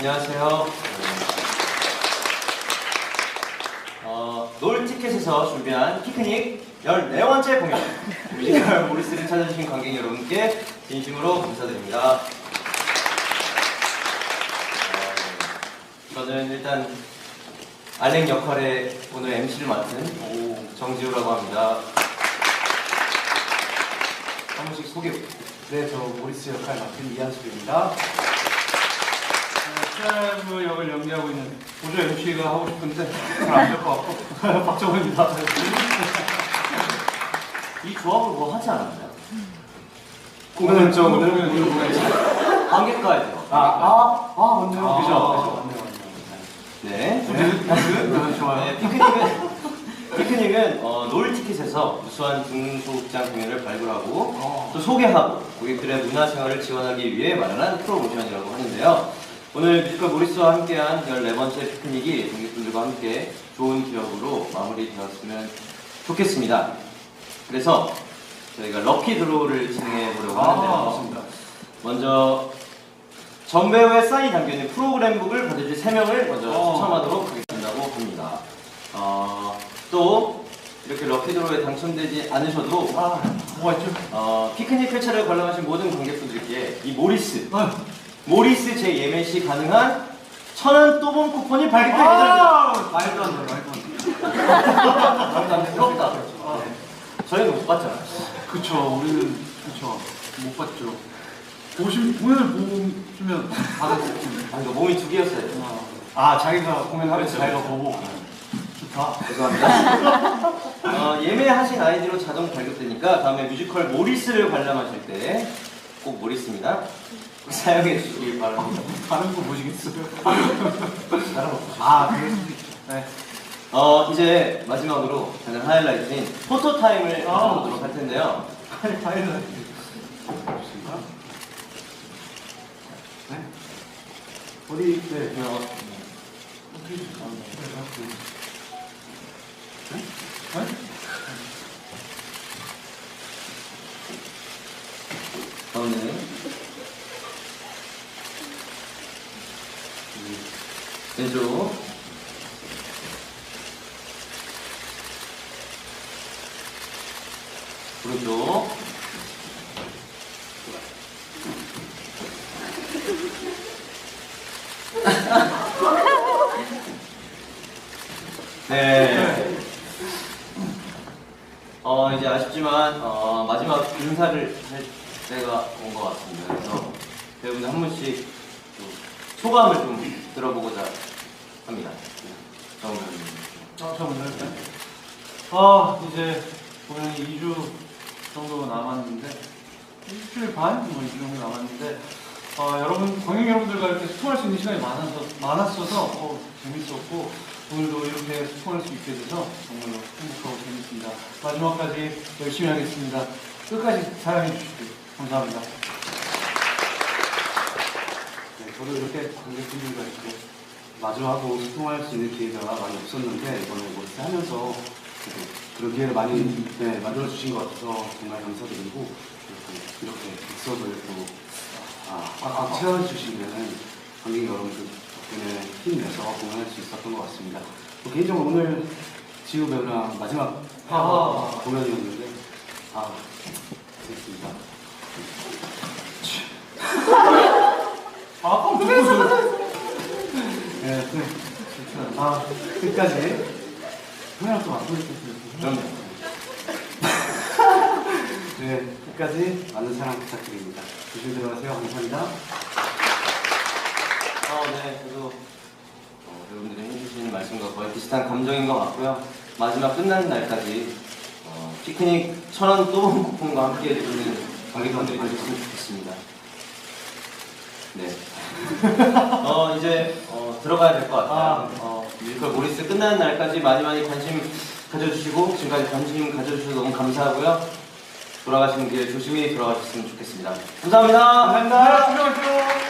안녕하세요. 어, 놀 티켓에서 준비한 피크닉 14번째 공연 뮤지컬 모리스를 찾아주신 관객 여러분께 진심으로 감사드립니다. 어, 저는 일단 알렉 역할의 오늘 MC를 맡은 정지우라고 합니다. 한 분씩 소개 네, 저 모리스 역할 맡은 이한수입니다. 스트라이브 역을 연기하고 있는 보조 MC가 하고 싶은데 잘안될 것 같고 박정호입니다. 이 조합을 뭐 하지 않았나요? 오늘 관객과에서 아, 아, 아, 맞네요. 아, 그죠? 맞네요, 네. 맞네요. 네, 좋아요. 네, 피크닉은 피크닉은 어, 놀 티켓에서 우수한 중소극장 공연을 발굴하고 어. 또 소개하고 고객들의 문화생활을 지원하기 위해 마련한 프로모션이라고 하는데요. 오늘 뮤지컬 모리스와 함께한 14번째 피크닉이 관객분들과 함께 좋은 기억으로 마무리되었으면 좋겠습니다. 그래서 저희가 럭키 드로우를 진행해 보려고 하는데요. 아. 먼저 전배우의 사인이 담겨있는 프로그램북을 받으실 3명을 먼저 어. 추첨하도록 하겠다고 합니다. 어, 또 이렇게 럭키드로우에 당첨되지 않으셔도 아, 있죠? 어, 피크닉 회차를 관람하신 모든 관객분들께 이 모리스 아, 모리스 제 예매 시 가능한 천원 또본 쿠폰이 발급될 예정입니다. 아, 말도 안 돼, 말도 안 돼. 말도 안 돼. 부럽다. 아, 저희는 못 봤잖아요. 그쵸, 우리는 그쵸, 못 봤죠. 보시 공연을 받을 수 있습니다. 아, 이거 몸이 두 개였어요. 아, 자기가 공연하면서 그렇죠. 자기가 보고 좋다. 죄송합니다. 어, 예매하신 아이디로 자동 발급되니까 다음에 뮤지컬 모리스를 관람하실 때 꼭 모리스입니다. 꼭 사용해 주시길 바랍니다. 다른 거 보시겠어요? 다른 거. 아, 그럴 수도 있죠. 네. 어, 이제 마지막으로 가장 하이라이트인 포토 타임을 아. 가져보도록 할 텐데요. 좋습니다. 네. 어디, 네. 어, 어떻게 네? 네? 가운데 왼쪽 오른쪽. 네. 어 이제 아쉽지만 어, 마지막 인사를 할 때가 온 것 같습니다. 그래서 배우분들 한 분씩 또 소감을 좀 들어보고자 합니다. 정은 아, 저 먼저 할까요? 아, 이제 공연이 2주 정도 남았는데, 일주일 반? 뭐 2주 정도 남았는데, 어, 여러분, 관객 여러분들과 이렇게 소통할 수 있는 시간이 많아서, 많았어서, 어, 재밌었고, 오늘도 이렇게 소통할 수 있게 돼서 정말로 행복하고 재밌습니다. 마지막까지 열심히 하겠습니다. 끝까지 사랑해 주시고, 감사합니다. 네, 저도 이렇게 관객분들과 이렇게 마주하고 소통할 수 있는 기회가 많이 없었는데 이번에 모리스 하면서 그래도 그런 기회를 많이 네, 만들어 주신 것 같아서 정말 감사드리고 이렇게, 이렇게 또 아, 꽉꽉 채워주시는 관객 여러분들 덕분에 힘내서 공연할 수 있었던 것 같습니다. 또 개인적으로 오늘 지우 배우랑 마지막 아. 공연이었는데 아 재밌습니다. 아, 깜짝 놀랐어. 네, 네. 아, 끝까지. 또 안보겠어요 그럼요. 네, 끝까지 많은 사랑 부탁드립니다. 조심 들어가세요. 감사합니다. 어, 네, 저도 어, 배우분들이 해주신 말씀과 거의 비슷한 감정인 것 같고요. 마지막 끝나는 날까지 어, 피크닉 천원 또본 쿠폰과 함께 해주는 관객분들이 되셨으면 좋겠습니다. 네. 어, 이제 어, 들어가야 될 것 같아요. 아. 어, 뮤지컬 모리스 끝나는 날까지 많이 많이 관심 가져주시고 지금까지 관심 가져주셔서 너무 감사하고요. 돌아가시는 길에 조심히 돌아가셨으면 좋겠습니다. 감사합니다. 감사합니다.